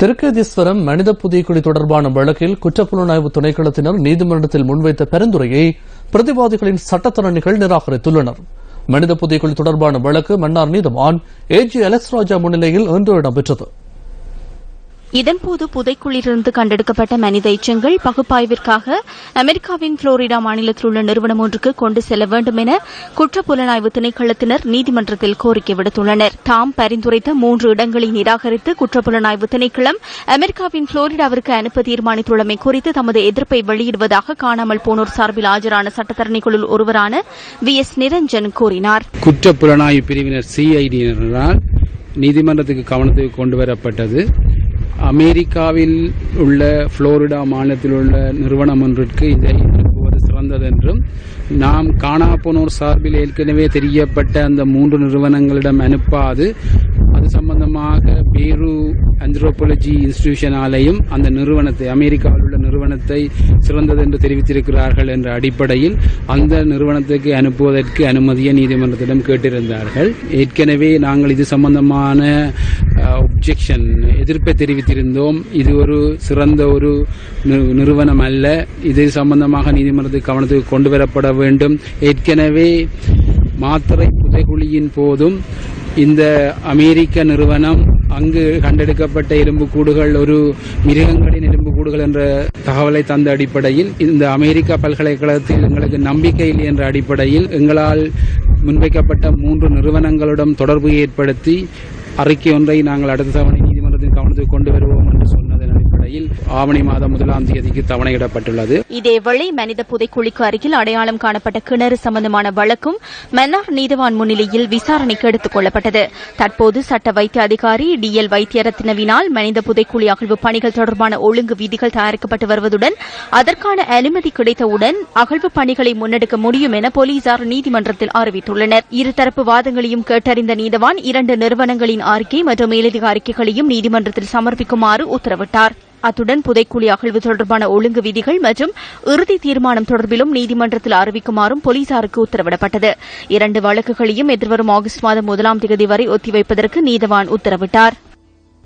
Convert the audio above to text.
திருக்கேதீஸ்வரம் மனித புதைக்குழி தொடர்பான வழக்கில் குற்றப்புலனாய்வு திணைக்களத்தினர் நீதிமன்றத்தில் முன்வைத்த பரிந்துரையை பிரதிவாதிகளின் சட்டத்தரணிகள் நிராகரித்துள்ளனர். மனித புதைக்குழி தொடர்பான வழக்கு மன்னார் நீதவான் ஏஜி அலெக்ஸ் ராஜா முன்னிலையில் இன்று இடம்பெற்றது. இதன்போது புதைக்குழிலிருந்து கண்டெடுக்கப்பட்ட மனித எச்சங்கள் பகுப்பாய்விற்காக அமெரிக்காவின் புளோரிடா மாநிலத்தில் உள்ள நிறுவனம் ஒன்றுக்கு கொண்டு செல்ல வேண்டும் என குற்றப்புலனாய்வு திணைக்களத்தினர் நீதிமன்றத்தில் கோரிக்கை விடுத்துள்ளனர். தாம் பரிந்துரைத்த மூன்று இடங்களை நிராகரித்து குற்றப்புலனாய்வு திணைக்களம் அமெரிக்காவின் புளோரிடாவிற்கு அனுப்ப தீர்மானித்துள்ளமை குறித்து தமது எதிர்ப்பை வெளியிடுவதாக காணாமல் போனோர் சார்பில் ஆஜரான சட்டத்தரணிகளுள் ஒருவரான வி. எஸ். நிரஞ்சன் கூறினார். குற்றப்புலனாய்வு பிரிவினர் சிஐடியினரால் நீதிமன்றத்துக்கு கவனத்துக்கு கொண்டு வரப்பட்டது. அமெரிக்காவில் உள்ள புளோரிடா மாநிலத்தில் உள்ள நிறுவனம் ஒன்றிற்கு இதை அனுப்புவது சிறந்ததென்றும் நாம் காணாப்போனோர் சார்பில் ஏற்கனவே தெரியப்பட்ட அந்த மூன்று நிறுவனங்களிடம் அனுப்பாது. அது சம்பந்தமாக பேரு ஆந்த்ரோபாலஜி இன்ஸ்டிடியூஷனாலையும் அந்த நிறுவனத்தை அமெரிக்காவில் உள்ள நிறுவனத்தை சிறந்தது என்று தெரிவித்திருக்கிறார்கள் என்ற அடிப்படையில் அந்த நிறுவனத்துக்கு அனுப்புவதற்கு அனுமதியை நீதிமன்றத்திடம் கேட்டிருந்தார்கள். ஏற்கனவே நாங்கள் இது சம்பந்தமான ஒப்ஜெக்ஷன் எதிர்ப்பை தெரிவித்திருந்தோம். இது ஒரு சிறந்த ஒரு நிறுவனம் அல்ல. இது சம்பந்தமாக நீதிமன்றத்துக்கு கவனத்துக்கு கொண்டு வரப்பட வேண்டும். ஏற்கனவே மாத்திரை புதைகுழியின் போதும் இந்த அமெரிக்க நிறுவனம் அங்கு கண்டெடுக்கப்பட்ட எலும்புக்கூடுகள் ஒரு மிருகங்களின் எலும்புக்கூடுகள் என்ற தகவலை தந்த அடிப்படையில் இந்த அமெரிக்கா பல்கலைக்கழகத்தில் எங்களுக்கு நம்பிக்கை இல்லை என்ற அடிப்படையில் எங்களால் முன்வைக்கப்பட்ட மூன்று நிறுவனங்களுடன் தொடர்பு ஏற்படுத்தி அறிக்கை ஒன்றை நாங்கள் அடுத்த தவணை நீதிமன்றத்தின் கவனத்துக்கு கொண்டு வருவோம் என்று சொன்னதன் வரையில் ஆவணி மாதம் முதலாம் தேதிக்கு தவணையிடப்பட்டுள்ளது. இதேவேளை மனித புதைக்குழிக்கு அருகில் அடையாளம் காணப்பட்ட கிணறு சம்பந்தமான வழக்கும் மன்னார் நீதவான் முன்னிலையில் விசாரணைக்கு எடுத்துக் கொள்ளப்பட்டது. தற்போது சட்ட வைத்திய அதிகாரி டி எல் வைத்தியரத்னவினால் மனித புதைக்குழி அகழ்வு பணிகள் தொடர்பான ஒழுங்கு விதிகள் தயாரிக்கப்பட்டு வருவதுடன் அதற்கான அனுமதி கிடைத்தவுடன் அகழ்வு பணிகளை முன்னெடுக்க முடியும் என போலீசார் நீதிமன்றத்தில் அறிவித்துள்ளனர். இருதரப்பு வாதங்களையும் கேட்டறிந்த நீதவான் இரண்டு நிறுவனங்களின் அறிக்கை மற்றும் மேலதிக அறிக்கைகளையும் நீதிமன்றத்தில் சமர்ப்பிக்குமாறு உத்தரவிட்டார். அத்துடன் புதைக்குழி அகழ்வு தொடர்பான ஒழுங்கு விதிகள் மற்றும் இறுதி தீர்மானம் தொடர்பிலும் நீதிமன்றத்தில் அறிவிக்குமாறும் போலீசாருக்கு உத்தரவிடப்பட்டது. இரண்டு வழக்குகளையும் எதிர்வரும் ஆகஸ்ட் மாதம் முதலாம் தேதி வரை ஒத்திவைப்பதற்கு நீதவான் உத்தரவிட்டார்.